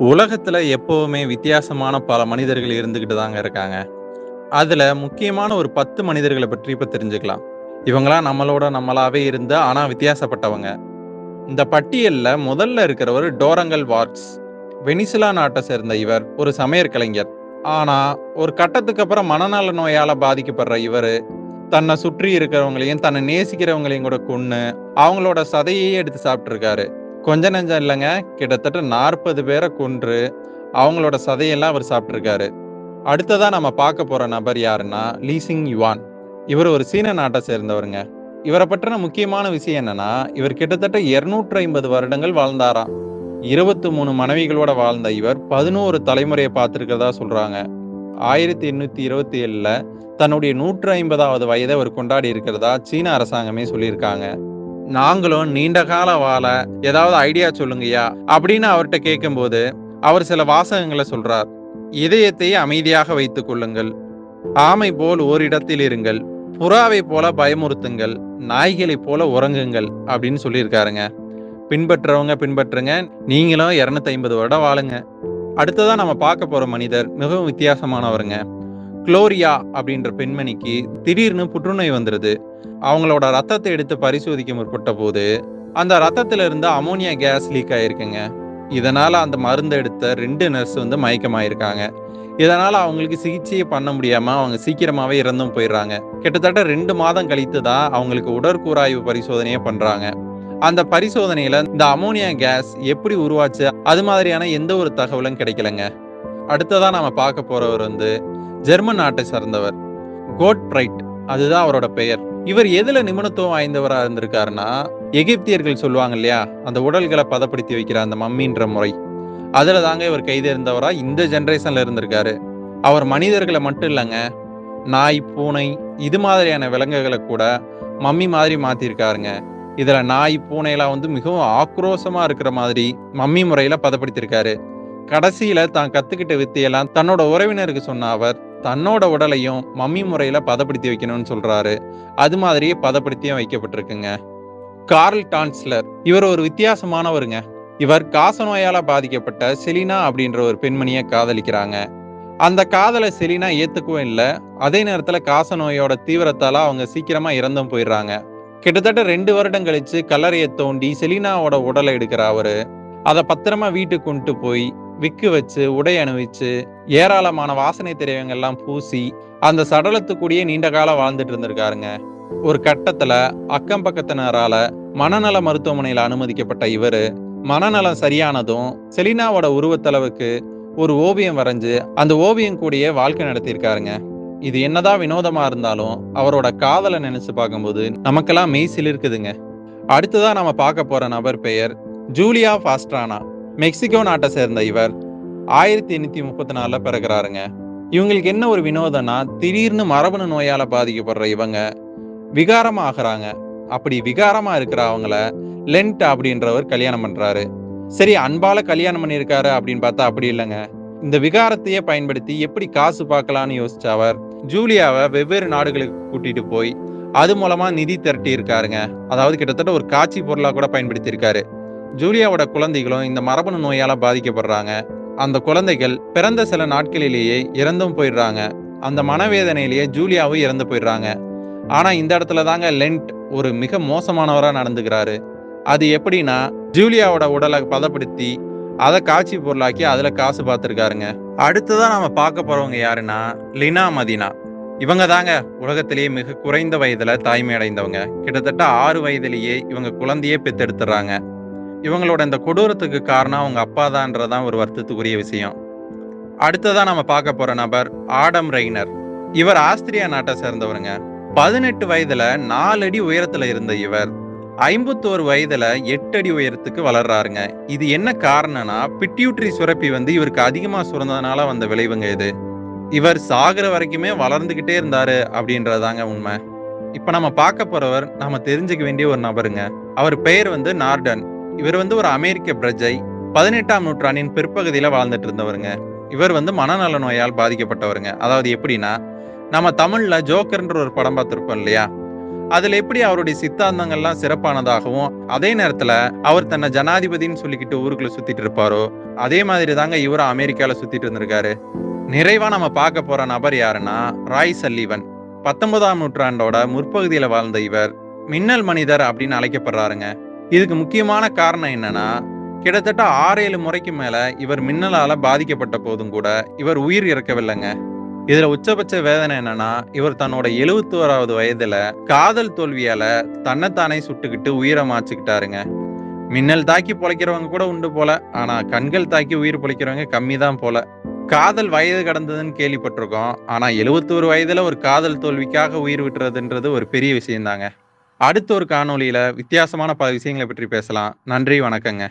உலகத்துல எப்பவுமே வித்தியாசமான பல மனிதர்கள் இருந்துகிட்டு தாங்க இருக்காங்க. அதுல முக்கியமான ஒரு பத்து மனிதர்களை பற்றி இப்ப தெரிஞ்சுக்கலாம். இவங்களாம் நம்மளோட நம்மளாவே இருந்து ஆனா வித்தியாசப்பட்டவங்க. இந்த பட்டியல்ல முதல்ல இருக்கிறவர் டோரங்கல் வார்ட்ஸ். வெனிசுலா நாட்டை சேர்ந்த இவர் ஒரு சமையற் கலைஞர். ஆனா ஒரு கட்டத்துக்கு அப்புறம் மனநல நோயால பாதிக்கப்படுற இவர் தன்னை சுற்றி இருக்கிறவங்களையும், தன்னை நேசிக்கிறவங்களையும் கூட கொன்று அவங்களோட சதையையே எடுத்து சாப்பிட்டுருக்காரு. கொஞ்ச நெஞ்சம் இல்லைங்க கிட்டத்தட்ட நாற்பது பேரை கொன்று, அவங்களோட சதையெல்லாம் அவர் சாப்பிட்ருக்காரு அடுத்ததாக நம்ம பார்க்க போகிற நபர் யாருன்னா, லீசிங் யுவான். இவர் ஒரு சீன நாட்டை சேர்ந்தவருங்க. இவரை பற்றின முக்கியமான விஷயம் என்னன்னா, இவர் கிட்டத்தட்ட 250 வருடங்கள் வாழ்ந்தாராம். 23 மனைவிகளோட வாழ்ந்த இவர் பதினோரு தலைமுறையை பார்த்துருக்கறதா சொல்கிறாங்க ஆயிரத்தி எண்ணூற்றி இருபத்தி ஏழில் தன்னுடைய 150வது வயதை அவர் கொண்டாடி இருக்கிறதா சீன அரசாங்கமே சொல்லியிருக்காங்க. நாங்களும் நீண்ட கால வாழ ஏதாவது ஐடியா சொல்லுங்கய்யா அப்படின்னு அவர்கிட்ட கேட்கும்போது, அவர் சில வாசகங்களை சொல்றார். இதயத்தை அமைதியாக வைத்துக் கொள்ளுங்கள். ஆமை போல் ஓரிடத்தில் இருங்கள். புறாவைப் போல பயமுறுத்துங்கள். நாய்களைப் போல உறங்குங்கள் அப்படின்னு சொல்லியிருக்காருங்க. பின்பற்றவங்க பின்பற்றுங்க. நீங்களும் 250 வருடம் வாழுங்க. அடுத்ததான் நம்ம பார்க்க போற மனிதர் மிகவும் வித்தியாசமானவருங்க. குளோரியா அப்படின்ற பெண்மணிக்கு திடீர்னு புற்றுநோய் வந்துடுது அவங்களோட ரத்தத்தை எடுத்து பரிசோதிக்க முற்பட்டபோது, அந்த ரத்தத்துல இருந்து அமோனியா கேஸ் லீக் ஆயிருக்குங்க. இதனால அந்த மருந்து எடுத்த ரெண்டு நர்ஸ் வந்து மயக்கமாயிருக்காங்க. இதனால அவங்களுக்கு சிகிச்சையை பண்ண முடியாம அவங்க சீக்கிரமாவே இறந்தும் போயிடுறாங்க. கிட்டத்தட்ட ரெண்டு மாதம் கழித்து தான் அவங்களுக்கு உடற்கூறாய்வு பரிசோதனையே பண்றாங்க. அந்த பரிசோதனையில இந்த அமோனியா கேஸ் எப்படி உருவாச்சு, அது மாதிரியான எந்த ஒரு தகவலும் கிடைக்கலங்க. அடுத்ததான் நாம பார்க்க போறவர் வந்து ஜெர்மன் நாட்டை சார்ந்தவர். கோட்ஃப்ரைட் அதுதான் அவரோட பெயர். இவர் எதுல நிபுணத்துவம் வாய்ந்தவராக இருந்திருக்காருன்னா, எகிப்தியர்கள் சொல்லுவாங்க இல்லையா, அந்த உடல்களை பதப்படுத்தி வைக்கிற அந்த மம்மின்ற முறை. அதுல தாங்க இவர் கைது இருந்தவரா இந்த ஜென்ரேஷன்ல இருந்திருக்காரு. அவர் மனிதர்களை மட்டும் இல்லைங்க நாய், பூனை இது மாதிரியான விலங்குகளை கூட மம்மி மாதிரி மாத்திருக்காருங்க இதுல நாய், பூனையெல்லாம் வந்து மிகவும் ஆக்ரோஷமா இருக்கிற மாதிரி மம்மி முறையில பதப்படுத்திருக்காரு கடைசியில தான் கத்துக்கிட்ட வித்தையெல்லாம் தன்னோட உறவினருக்கு சொன்ன அவர், தன்னோட உடலையும் மம்மி முறையில பதப்படுத்தி வைக்கணும்னு சொல்றாரு. அது மாதிரியே பதப்படுத்தியும் வைக்கப்பட்டிருக்குங்க. கார்ல் டான்ஸ்லர் இவர் ஒரு வித்தியாசமானவருங்க. இவர் காசநோயால பாதிக்கப்பட்ட செலினா அப்படின்ற ஒரு பெண்மணியை காதலிக்கிறாங்க. அந்த காதலை செலினா ஏத்துக்கவும் இல்லை அதே நேரத்துல காசநோயோட தீவிரத்தால அவங்க சீக்கிரமா இறந்தும் போயிடுறாங்க. கிட்டத்தட்ட ரெண்டு வருடம் கழிச்சு கல்லறையை தோண்டி செலினாவோட உடலை எடுக்கிற அவரு, அதை பத்திரமா வீட்டுக்கு கொண்டு போய் விக்கு வச்சு, உடை அணிவிச்சு, ஏராளமான வாசனை திரவியங்கள்லாம் பூசி, அந்த சடலத்துக்கூடயே நீண்ட காலம் வாழ்ந்துட்டு இருந்திருக்காருங்க. ஒரு கட்டத்துல அக்கம் பக்கத்தினரால மனநல மருத்துவமனையில அனுமதிக்கப்பட்ட இவரு, மனநலம் சரியானதும் செலினாவோட உருவத்தளவுக்கு ஒரு ஓவியம் வரைஞ்சு, அந்த ஓவியம் கூடயே வாழ்க்கை நடத்தியிருக்காருங்க. இது என்னதான் வினோதமா இருந்தாலும், அவரோட காதலை நினைச்சு பார்க்கும்போது நமக்கெல்லாம் மெய் சிலிர்க்குதுங்க. அடுத்ததா நம்ம பார்க்க போற நபர் பெயர் ஜூலியா ஃபாஸ்ட்ரானா மெக்சிகோ நாட்டை சேர்ந்த இவர் ஆயிரத்தி எண்ணூத்தி முப்பத்தி நாலுல பிறகுறாருங்க இவங்களுக்கு என்ன ஒரு வினோதம்னா, திடீர்னு மரபணு நோயால பாதிக்கப்படுற இவங்க விகாரமா ஆகுறாங்க. அப்படி விகாரமா இருக்கிற அவங்கள லென்ட் அப்படின்றவர் கல்யாணம் பண்றாரு. சரி அன்பால கல்யாணம் பண்ணியிருக்காரு அப்படின்னு பார்த்தா அப்படி இல்லைங்க இந்த விகாரத்தையே பயன்படுத்தி எப்படி காசு பார்க்கலாம்னு யோசிச்ச அவர், ஜூலியாவை வெவ்வேறு நாடுகளுக்கு கூட்டிட்டு போய், அது மூலமா நிதி திரட்டி இருக்காருங்க. அதாவது கிட்டத்தட்ட ஒரு காட்சி பொருளா கூட பயன்படுத்தி இருக்காரு. ஜூலியாவோட குழந்தைகளும் இந்த மரபணு நோயால பாதிக்கப்படுறாங்க. அந்த குழந்தைகள் பிறந்த சில நாட்களிலேயே இறந்தும் போயிடுறாங்க. அந்த மனவேதனையிலேயே ஜூலியாவும் இறந்து போயிடுறாங்க. ஆனா இந்த இடத்துல தாங்க லென்ட் ஒரு மிக மோசமானவரா நடந்துக்கிறாரு. அது எப்படின்னா, ஜூலியாவோட உடலை பதப்படுத்தி, அதை காட்சி பொருளாக்கி அதுல காசு பார்த்துருக்காருங்க அடுத்ததான் நாம பார்க்க போறவங்க யாருன்னா, லினா மதீனா. இவங்க தாங்க உலகத்திலேயே மிக குறைந்த வயதுல தாய்மை அடைந்தவங்க. கிட்டத்தட்ட ஆறு வயதிலேயே இவங்க குழந்தையே பெத்தெடுத்துறாங்க. இவங்களோட இந்த கொடூரத்துக்கு காரணம் அவங்க அப்பா தான்றதான் ஒரு வருத்தத்துக்குரிய விஷயம். அடுத்ததா நாம பார்க்க போற நபர் ஆடம் ரெய்னர். இவர் ஆஸ்திரியா நாட்டை சேர்ந்தவருங்க. 18 வயதுல நாலு அடி உயரத்துல இருந்த இவர், 51 வயதுல எட்டு அடி உயரத்துக்கு வளர்றாருங்க. இது என்ன காரணம்னா, பிட்யூட்ரி சுரப்பி வந்து இவருக்கு அதிகமா சுரந்ததுனால வந்த விளைவுங்க இது. இவர் சாகுற வரைக்குமே வளர்ந்துகிட்டே இருந்தாரு அப்படின்றதாங்க உண்மை. இப்ப நம்ம பார்க்க போறவர் நாம தெரிஞ்சுக்க வேண்டிய ஒரு நபருங்க. அவர் பெயர் வந்து நார்டன். இவர் வந்து ஒரு அமெரிக்க பிரஜை. 18ஆம் நூற்றாண்டின் பிற்பகுதியில வாழ்ந்துட்டு இருந்தவருங்க. இவர் வந்து மனநல நோயால் பாதிக்கப்பட்டவருங்க. அதாவது எப்படின்னா, நம்ம தமிழ்ல ஜோக்கர்ன்ற ஒரு படம் பார்த்துருப்போம் இல்லையா? அதுல எப்படி அவருடைய சித்தாந்தங்கள்லாம் சிறப்பானதாகவும் அதே நேரத்துல அவர் தன்னை ஜனாதிபதின்னு சொல்லிக்கிட்டு ஊருக்குள்ள சுத்திட்டு இருப்பாரோ அதே மாதிரி தாங்க இவரும் அமெரிக்கால சுத்திட்டு இருந்திருக்காரு நிறைவா நம்ம பார்க்க போற நபர் யாருன்னா ராய் சல்லீவன் பத்தொன்பதாம் நூற்றாண்டோட முற்பகுதியில வாழ்ந்த இவர் மின்னல் மனிதர் அப்படின்னு அழைக்கப்படுறாருங்க இதுக்கு முக்கியமான காரணம் என்னன்னா கிட்டத்தட்ட ஆறு ஏழு முறைக்கு மேல இவர் மின்னலால பாதிக்கப்பட்ட போதும் கூட இவர் உயிர் இறக்கவில்லைங்க. இதுல உச்சபட்ச வேதனை என்னன்னா இவர் தன்னோட எழுபத்தோராவது வயதுல காதல் தோல்வியால தன்னைத்தானே சுட்டுக்கிட்டு உயிரை மாச்சுக்கிட்டாருங்க மின்னல் தாக்கி பொழைக்கிறவங்க கூட உண்டு போல ஆனா கண்கள் தாக்கி உயிர் பொழைக்கிறவங்க கம்மி தான் போல. காதல் வயது கடந்ததுன்னு கேள்விப்பட்டிருக்கோம் ஆனா எழுபத்தோரு வயதுல ஒரு காதல் தோல்விக்காக உயிர் விட்டுறதுன்றது ஒரு பெரிய விஷயம் தாங்க அடுத்த ஒரு காணொலியில வித்தியாசமான பல விஷயங்களை பற்றி பேசலாம். நன்றி வணக்கங்க.